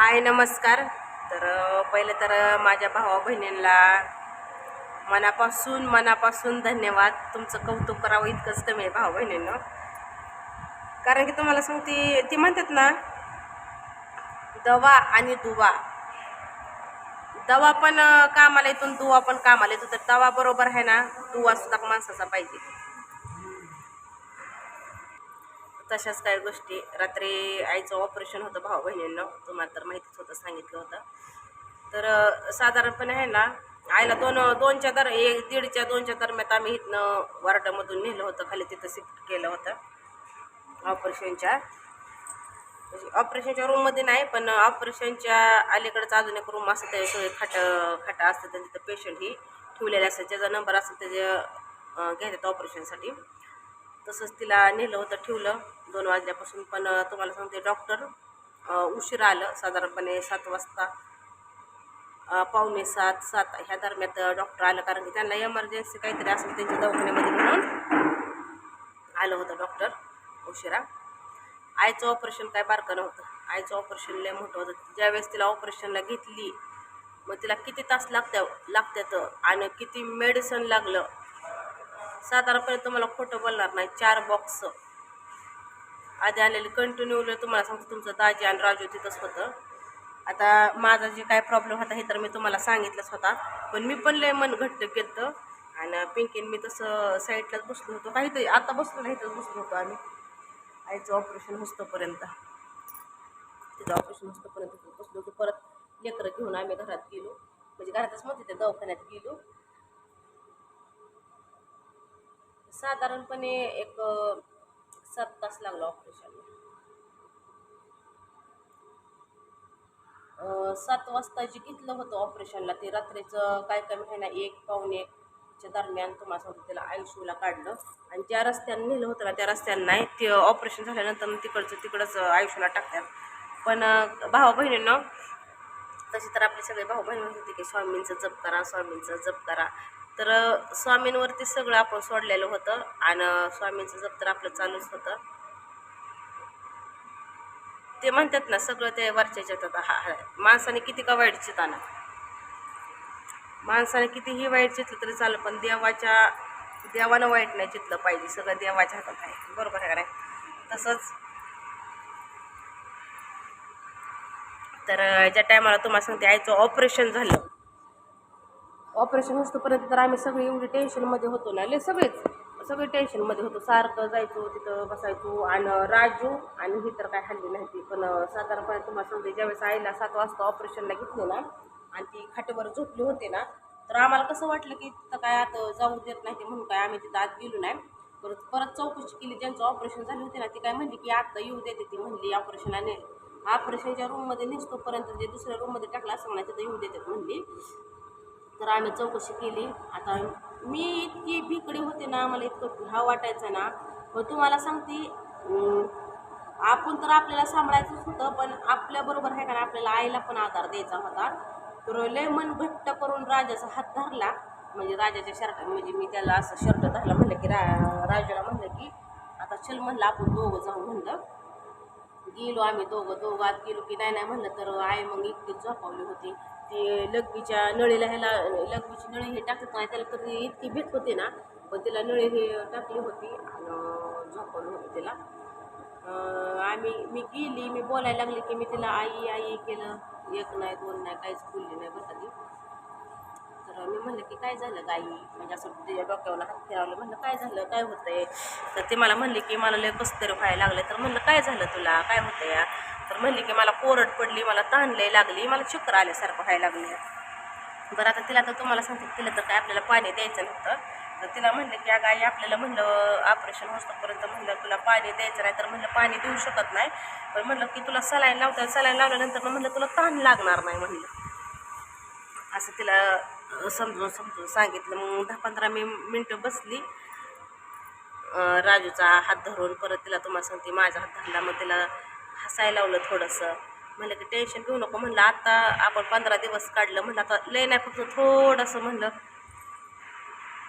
हाय नमस्कार. तर पहिले पहिलं तर माझ्या भावा बहिणींना मनापासून मनापासून धन्यवाद. तुमचं कौतुक करावं इतकंच कमी आहे भाऊ बहिणींना. कारण की तुम्हाला सांगते ती म्हणतात ना दवा आणि दुवा. दवा पण कामाला येतो दुवा पण कामाला येतो. तर दवा बरोबर आहे ना दुवा सुद्धा माणसाचा पाहिजे. तशाच काही गोष्टी. रात्री आईचं ऑपरेशन होतं भाऊ बहिणींना तुम्हाला तर माहितीच होतं सांगितलं होतं. तर साधारणपणे आहे ना आईला दोन दोनच्या दर एक दीडच्या दोनच्या दरम्यान आम्ही इथनं वार्डामधून नेलं होतं. खाली तिथं शिफ्ट केलं होतं. ऑपरेशनच्या म्हणजे ऑपरेशनच्या रूममध्ये नाही पण ऑपरेशनच्या अलीकडचं अजून एक रूम असतं. ते सगळे खाटं खाटा असतं. तर तिथं पेशंट ही ठेवलेले असतात. ज्याचा नंबर असेल त्याचे घेतात ऑपरेशनसाठी तसंच तिला नेलं होतं ठेवलं दोन वाजल्यापासून. पण तुम्हाला सांगते डॉक्टर उशिरा आलं. साधारणपणे सात वाजता पावणे सात सात ह्या दरम्यान डॉक्टर आलं. कारण की त्यांना एमर्जन्सी काहीतरी असेल त्यांच्या दवाखान्यामध्ये म्हणून आलं होतं डॉक्टर उशिरा. आईचं ऑपरेशन काय बारकं नव्हतं. आईचं ऑपरेशन लय मोठं होतं. ज्यावेळेस तिला ऑपरेशनला घेतली मग तिला किती तास लागत्या लागतात आणि किती मेडिसन लागलं साधारणपणे तुम्हाला खोटं बोलणार नाही. चार बॉक्स आधी आलेले कंटिन्यू तुम्हाला सांगतो तुमचं दाजी आणि राजू तिथंच होतं. आता माझा जे काय प्रॉब्लेम होता हे तर मी तुम्हाला सांगितलंच होता. पण मी पण लय मन घट्ट केलं आणि पिंकीन मी तसं साईडलाच बसलो होतो. काहीतरी आता बसलो नाही तर बसलो होतो आम्ही. आईचं ऑपरेशन होस्तोपर्यंत. तिचं ऑपरेशन होस्तोपर्यंत बसलो होतो. परत लेकरं घेऊन आम्ही घरात गेलो. म्हणजे घरातच मग तिथे दवाखान्यात गेलो. साधारणपणे एक सात तास लागला ऑपरेशनला सात वाजता जे घेतलं होतं ऑपरेशनला ते रात्रीचं काय काय महिना एक पावणे च्या दरम्यान तुम्हाला सांगतो त्याला आयुष्यूला काढलं. आणि ज्या रस्त्याने नेलं होतं ना त्या रस्त्यानं नाही ते ऑपरेशन झाल्यानंतर तिकडचं तिकडंच आयुष्याला टाकतात. पण भावा बहिणींना तशी तर आपले सगळे भाऊ बहिणी होते की स्वामींचं जप करा स्वामींचं जप करा. तर स्वामींवरती सगळं आपण सोडलेलं होतं आणि स्वामींचं जप तर आपलं चालूच होतं. ते म्हणतात ना सगळं ते वरच्या जगात हा. माणसाने किती का वाईट चिताना? माणसाने कितीही वाईट चितलं तरी चालेल पण देवाच्या देवानं वाईट नाही चितलं पाहिजे. सगळं देवाच्या हातात आहे. बरोबर आहे का नाही? तसंच. तर ज्या टायमाला तुम्हाला सांगते आईचं ऑपरेशन झालं. ऑपरेशन होतोपर्यंत तर आम्ही सगळी एवढी टेन्शनमध्ये होतो ना. ले सगळेच सगळे टेन्शनमध्ये होतो. सारखं जायचो तिथं बसायचो आणि राजू आणि ही तर काय हल्ली नाही ती. पण साधारणपणे तुम्हाला सांगते ज्यावेळेस आईला सात वाजता ऑपरेशनला घेतले ना आणि ती खाटेवर झोपली होते ना तर आम्हाला कसं वाटलं की तिथं काय आता जाऊ देत नाही ते म्हणून काय आम्ही तिथं आत गेलो नाही. परत परत चौकशी केली. ज्यांचं ऑपरेशन झाले होते ना ती काय म्हणली की आत्ता येऊ देते ती म्हणली ऑपरेशनला आणि ऑपरेशनच्या रूममध्ये नेसतोपर्यंत जे दुसऱ्या रूममध्ये टाकलं असं म्हणा तिथं येऊ देतात म्हणली. तर आम्ही चौकशी केली. आता मी इतकी भिकडी होते ना मला इतकं हा वाटायचं ना मग तुम्हाला सांगते आपण तर आपल्याला सांभाळायचंच होतं पण आपल्याबरोबर आहे का ना आपल्याला आईला पण आधार द्यायचा होता. तर लय मन घट्ट करून राजाचा हात धरला. म्हणजे राजाच्या शर्ट म्हणजे मी त्याला असं शर्ट धरला म्हणलं की रा राजाला म्हणलं की आता चल म्हणलं आपण दोघं जाऊ म्हणलं. गेलो आम्ही दोघं दोघं आत गेलो की नाही नाही म्हणलं तर आई मग इतकी झोपावली होती. ती लघवीच्या नळीला ह्याला लघवीची नळी हे टाकत नाही त्याला तर इतकी भीत होती ना पण तिला नळी हे टाकली होती आणि झोपवली तिला. आम्ही मी गेली मी बोलायला लागले की मी तिला आई आई केलं. एक नाही दोन नाही काहीच बोलली नाही बरं का ती. तर मी म्हणलं की काय झालं गाई? म्हणजे असं तिच्या डोक्यावर हात फिरवलं. म्हणलं काय झालं? काय होतंय? तर ते मला म्हणले की मला लय कसं तरी व्हायला लागलं तर म्हणलं काय झालं तुला? काय होतं या म्हणली की मला कोरड पडली मला तहान लय लागली मला चक्कर आल्यासारखं व्हायला लागले बरं आता तिला तर तुम्हाला सांगते तिला तर काय आपल्याला पाणी द्यायचं नव्हतं. तर तिला म्हणलं की अगं आई आपल्याला म्हणलं ऑपरेशन होतोपर्यंत म्हणलं तुला पाणी द्यायचं नाही तर म्हणलं पाणी देऊ शकत नाही. पण म्हणलं की तुला सलाईन लावता सलाईन लावल्यानंतर म्हणलं तुला ताण लागणार नाही म्हणलं. असं तिला समजून समजून सांगितलं. मग दहा पंधरा मी मिनटं बसली. राजूचा हात धरून परत तिला तुम्हाला सांगते माझा हात धरला. मग तिला हसायला लावलं थोडंसं. म्हणलं की टेन्शन घेऊ नको. म्हणलं आता आपण पंधरा दिवस काढलं. म्हणलं आता लय नाही फक्त थोडंसं म्हणलं.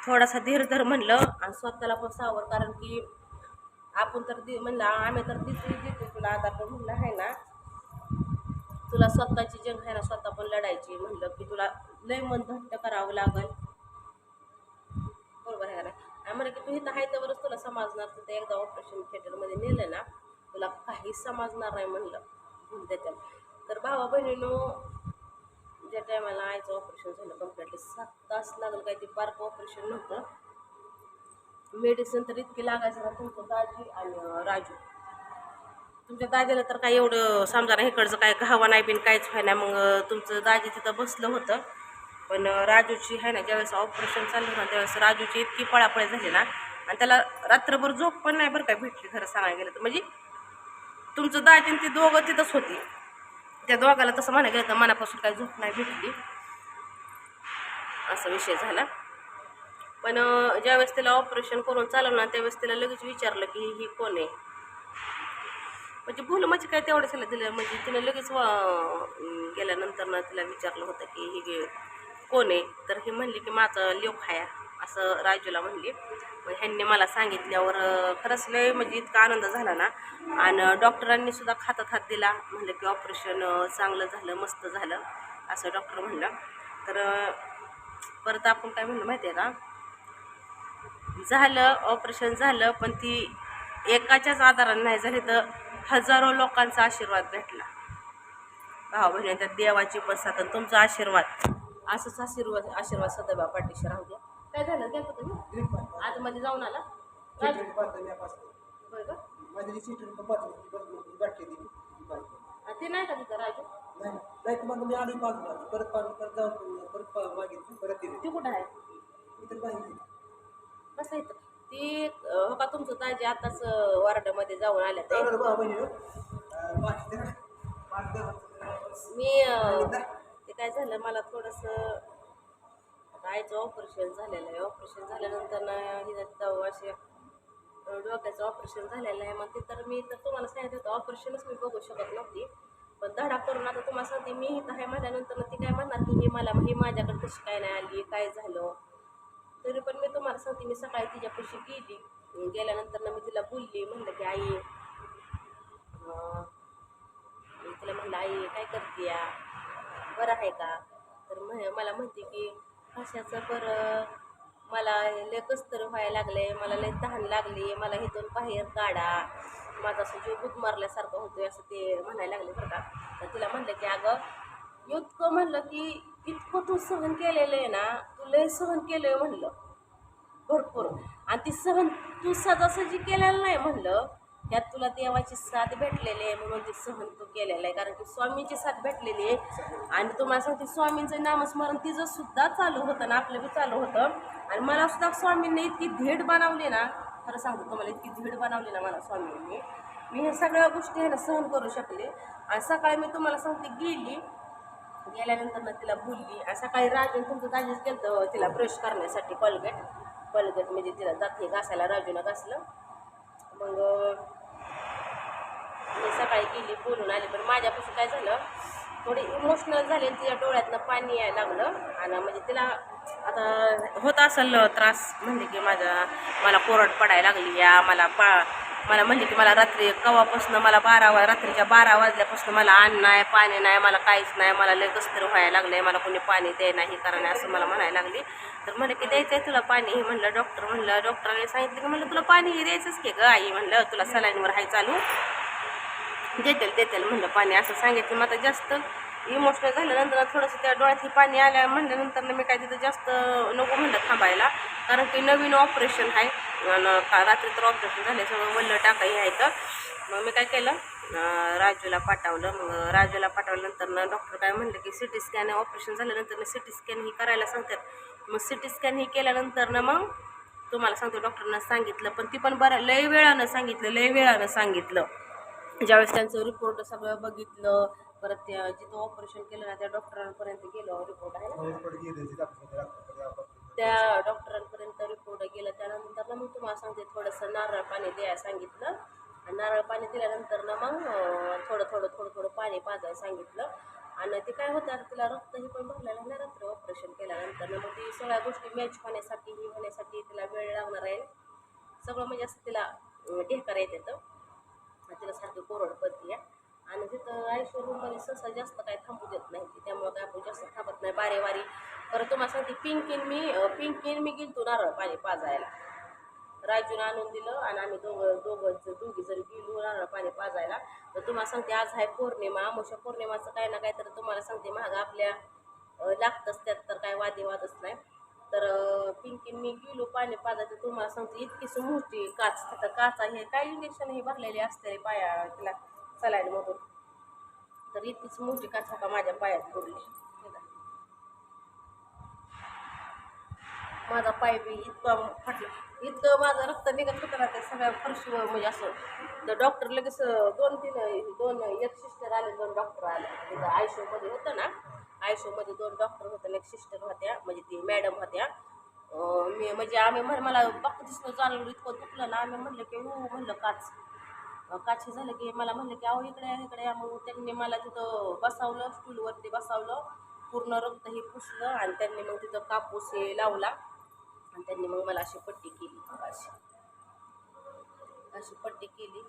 थोडासा धीर धर म्हणलं. आणि स्वतःला पण सावर. कारण की आपण तर दि म्हणलं आम्ही तर तिथे देतो तुला आधार पण म्हणलं आहे ना. तुला स्वतःची जंग आहे ना स्वतः पण लढायची. म्हणलं की तुला लय मन घट्ट करावं लागल. बरोबर आहे का नाही? म्हणलं की तू इथं आहे त्यावरच तुला समजणार. तर ते एकदा ऑपरेशन थिएटरमध्ये नेलं ना तुला काहीच समजणार नाही म्हणलं. हं, त्याच्यात तर भावा बहिणीनो ज्या टायमाला आईचं ऑपरेशन झालं कम्प्लिटली सात तास लागलं काय ते बारकं ऑपरेशन नव्हतं. मेडिसिन तर इतकी लागायचं ना तुमचं दाजी आणि राजू. तुमच्या दाजीला तर काय एवढं समजा ना इकडचं काय घावा नाही बिन काहीच व्हाय नाही मग तुमचं दाजी तिथं बसलं होतं. पण राजूची आहे ना ज्यावेळेस ऑपरेशन चाललं ना त्यावेळेस राजूची इतकी पळापळ झाली ना. आणि त्याला रात्रभर झोप पण नाही बरं काय भेटली खरं सांगायला गेलं तर. म्हणजे तुमचं दाजी आणि ती दोघं तिथंच होती. त्या दोघाला तसं म्हणा गेलं तर मनापासून काही झोप नाही भेटली. असा विषय झाला. पण ज्यावेळेस त्याला ऑपरेशन करून चालवलं ना त्यावेळेस त्याला लगेच विचारलं की ही कोण आहे? म्हणजे भूल म्हणजे काय तेवढं त्याला दिलं. म्हणजे तिनं लगेच वा गेल्यानंतर ना तिला विचारलं होतं की ही गे- कोण आहे? तर ही म्हणली की माझं लेख आहे. असं राजूला म्हणली. मग ह्यांनी मला सांगितल्यावर खरंच लय म्हणजे इतका आनंद झाला ना. आणि डॉक्टरांनी सुद्धा खातात हात दिला. म्हणलं की ऑपरेशन चांगलं झालं मस्त झालं असं डॉक्टर म्हणलं. तर परत आपण काय म्हणलं माहिती आहे का? झालं ऑपरेशन झालं पण ती एकाच्याच आधाराने नाही झाली तर हजारो लोकांचा आशीर्वाद भेटला. भाऊ बहिणींच्या देवाची पण साथ तुमचा आशीर्वाद. असंच आशीर्वाद आशीर्वाद सदैव पाठीशी राहू द्या. काय झालं? गेलं तुम्ही आतमध्ये जाऊन आला. का? आणि ते. नाही का तिथं राजू? ते कुठं आहे? कसं येतं ती अं, हो का तुमचं ताजी आताच अं, वार्डामध्ये जाऊन आल्या ते? मी अं, ते काय झालं मला थोडंसं आता आईचं ऑपरेशन झालेलं आहे? ऑपरेशन झाल्यानंतर ना हिला जाऊ असे डोक्याचं ऑपरेशन झालेलं आहे. मग ते तर मी तर तुम्हाला सांगितलं होतं ऑपरेशनच मी बघू शकत नव्हती. पण धडा करून आता तुम्हाला सांगते मी इथं आहे माझ्यानंतर ती काय म्हणणार की मला म्हणजे माझ्याकडे कशी काय नाही आली काय झालं? तरी पण मी तुम्हाला सांगते मी सकाळी तिच्यापाशी गेली. गेल्यानंतर ना मी तिला बोलली म्हणलं की आई मी तिला म्हणलं आई काय करते या बरं आहे का? तर मला म्हणते की कशाचं बरं मला लय कसतरी व्हायला लागले मला लय तहान लागली मला इथून बाहेर काढा. माझा असं जीव गुद मारल्यासारखं होतोय असं ते म्हणायला लागले बरं का. तर तिला म्हणलं की अगं इतकं म्हणलं की इतकं तू सहन केलेलं आहे ना तू लय सहन केलं आहे म्हणलं. भरपूर. आणि ती सहन तू सजासजी केलेलं नाही म्हणलं. त्यात तुला देवाची साथ भेटलेली आहे म्हणून ते सहन तू केलेलं आहे. कारण की स्वामींची साथ भेटलेली आहे. आणि तुम्हाला सांगते स्वामींचं नामस्मरण तिचं सुद्धा चालू होतं ना आपलं बी चालू होतं. आणि मला सुद्धा स्वामींनी इतकी धीड बनवली ना खरं सांगतो तुम्हाला इतकी धीड बनवली ना मला स्वामींनी. मी ह्या सगळ्या गोष्टी ह्याला सहन करू शकले. आणि सकाळी मी तुम्हाला सांगते गेली. गेल्यानंतर ना तिला बोलली. आणि सकाळी राजून तुमचं दाजीच गेलं तिला ब्रश करण्यासाठी कॉलगेट कॉलगेट म्हणजे तिला जाते घासायला राजूनं घासलं. मग मी सकाळी गेली बोलून आली पण माझ्यापासून काय झालं थोडी इमोशनल झाली तिच्या डोळ्यातनं पाणी यायला लागलं. आणि म्हणजे तिला आता होत असेल त्रास म्हणजे की माझा मला कोरड पडायला लागली या मला पा मला म्हणजे की मला रात्री कवापासून मला बारा वा रात्रीच्या बारा वाजल्यापासून मला अन्न नाही पाणी नाही मला काहीच नाही मला लय कसतरी व्हायला लागलं आहे मला कोणी पाणी द्याय नाही कारण असं मला म्हणायला लागली. तर म्हणलं की द्यायचं आहे तुला पाणी हे म्हणलं डॉक्टर म्हणलं डॉक्टरांनी सांगितलं की म्हणलं तुला पाणी हे द्यायचंच की ग आई म्हणलं तुला सलाईनवर हाय चालू. देतील देतील म्हणलं पाणी असं सांगितलं. मग आता जास्त इमोशनल झाल्यानंतर थोडंसं त्या डोळ्यातही पाणी आल्या म्हणल्यानंतर मी काय तिथं जास्त नको म्हणलं थांबायला. कारण की नवीन ऑपरेशन आहे. आणि का रात्री तर ऑपरेशन झाले सगळं वल्लं टाकाही आहे तर. मग मी काय केलं? राजूला पाठवलं. मग राजूला पाठवल्यानंतर ना डॉक्टर काय म्हणलं की सी टी स्कॅन ऑपरेशन झाल्यानंतर सी टी स्कॅन ही करायला सांगतात. मग सी टी स्कॅन ही केल्यानंतर ना मग तुम्हाला सांगतो डॉक्टरनं सांगितलं पण ती पण बरं लय वेळानं सांगितलं लय वेळानं सांगितलं. ज्यावेळेस त्यांचं रिपोर्ट सगळं बघितलं परत त्या जिथं ऑपरेशन केलं ना त्या डॉक्टरांपर्यंत गेलो रिपोर्ट आहे ना? त्या डॉक्टरांपर्यंत रिपोर्ट गेलं त्यानंतर ना मग तुम्हाला सांगते थोडंसं नारळ पाणी द्यायला सांगितलं. आणि नारळ पाणी दिल्यानंतर ना मग थोडं थोडं थोडं थोडं पाणी पाजायला सांगितलं. आणि ते काय होतं आता तिला रक्तही पण भरलेलं ना रात्री ऑपरेशन केल्यानंतर ना मग ती सगळ्या गोष्टी मॅच होण्यासाठी ही होण्यासाठी तिला वेळ लागणार आहे. सगळं म्हणजे असं तिला ढेकर येत येतं आणि तिला सारखी कोरड पडते आणि तिथं आयशो रूममध्ये सहसा जास्त काय थांबू देत नाही. त्यामुळं काय आपण जास्त थांबत नाही. बारे वारी परत तुम्हाला सांगते पिंकीन मी पिंकीन मी गेलतो नारळ पाणी पाजायला. राजूने आणून दिलं आणि आम्ही दोघं दोघं दोघी जर गेलो नारळ पाणी पाजायला तर तुम्हाला सांगते आज आहे पौर्णिमा. अमोशा पौर्णिमाचं काय ना काय तर तुम्हाला सांगते महाग आपल्या लागतंच त्यात तर काय वादेवादच नाही. तर पिंकी मी गेलो पाणी पाजायचं तुम्हाला सांगते इतकीच मोठी काच. तिथं काचा हे काय इंजेक्शन हे भरलेले असते पाया तिला सलाईनमधून तर इतकीच मोठी काच का माझ्या पायात पडली. माझा पाय बी इतका फाटला. इतकं माझं रक्त निघत होतं ना ते सगळ्या फरशीवर म्हणजे असं. तर डॉक्टर लगेच दोन तीन दोन एक सिस्टर आले दोन डॉक्टर आले. तिथं आयशोमध्ये होतं ना आयुष्यमध्ये दोन डॉक्टर होते एक सिस्टर होत्या म्हणजे ती मॅडम होत्या. मी म्हणजे आम्ही म्हण मला बघ दिसलं चालू इतकं दुखलं ना आम्ही म्हणलं की हो म्हणलं काच. काच झालं की मला म्हणलं की अहो इकडे इकडे या. मग त्यांनी मला तिथं बसावलं स्टूलवरती बसावलं. पूर्ण रक्त हे पुसलं आणि त्यांनी मग तिथं कापूस हे लावला. आणि त्यांनी मग मला अशी पट्टी केली. अशी. अशी पट्टी केली.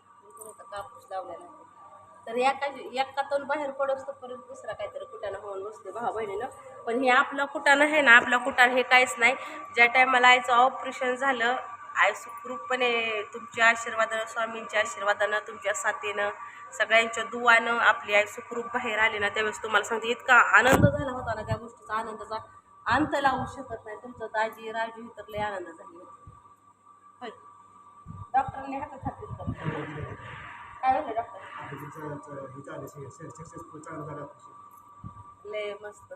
कापूस लावल्यानंतर तर एका एकातून बाहेर पडत परत दुसरा काहीतरी कुटाणा होऊन बसते भाऊ बहिणीनं. पण हे आपलं कुटाणं आहे ना आपलं कुटाण हे काहीच नाही. ज्या टायमाला आईचं ऑपरेशन झालं आई सुखरूपपणे तुमच्या आशीर्वादानं स्वामींच्या आशीर्वादानं तुमच्या साथीनं सगळ्यांच्या दुवानं आपली आई सुखरूप बाहेर आली ना त्यावेळेस तुम्हाला सांगते इतका आनंद झाला होता ना त्या गोष्टीचा. आनंदाचा अंत लावू शकत नाही. तुमचं दाजी राजू ही तर लय आनंद झाले होते. होय. डॉक्टरने हातात खात्री काय म्हणलं डॉक्टर? सक्सेसफुल चालू झाला लय मस्त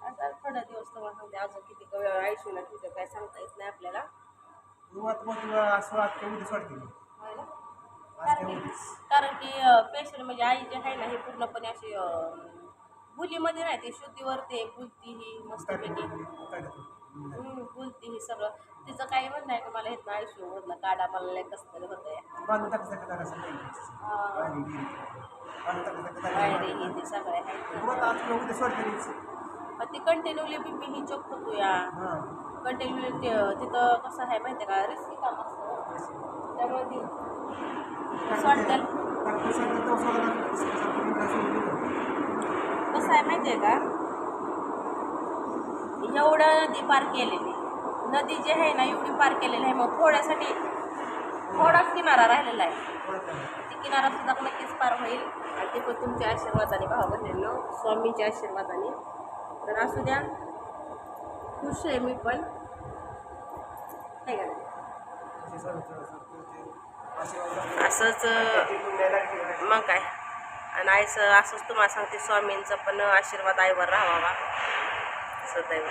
आता थोडा दिवस तुम्हाला सांगते अजून किती वेळ आयुष्याला काय सांगता येत नाही आपल्याला. सुरुवात मग असं वाटते ना? कारण की पेशंट म्हणजे आई जे आहे ना हे पूर्णपणे अशी बुलीमध्ये नाही ती शुद्धीवर ते बुलती ही मस्तपैकी बुलती ही सगळं. तिचं काही म्हणणं आहे का? मला नाही आयुष्य मधलं काढा मला लय कसं होतंय. बांधून टाकायचं का असं हा. बांधून ते सगळं आहे मग आज काय उद्या मग ती कंटिन्यूली बी ही चोक होतो या. हां कंटिन्यूली तिथं कसं आहे माहिती आहे का? रिस्की काम असतं. त्यामुळे ती असं वाटतं कसं आहे माहिती आहे का? एवढं नदी पार केलेली. नदी जी आहे ना एवढी पार केलेली आहे. मग थोड्यासाठी थोडाच किनारा राहिलेला आहे. ती किनारा सुद्धा नक्कीच पार होईल. आणि ते पण तुमच्या आशीर्वादाने भाव बहिणींनो स्वामींच्या आशीर्वादाने. तर असू द्या. खुश आहे मी पण. आहे का? नाही? असंच मग काय? आणि आईचं असंच तुम्हाला सांगते स्वामींचा पण आशीर्वाद आईवर राहावा सदैव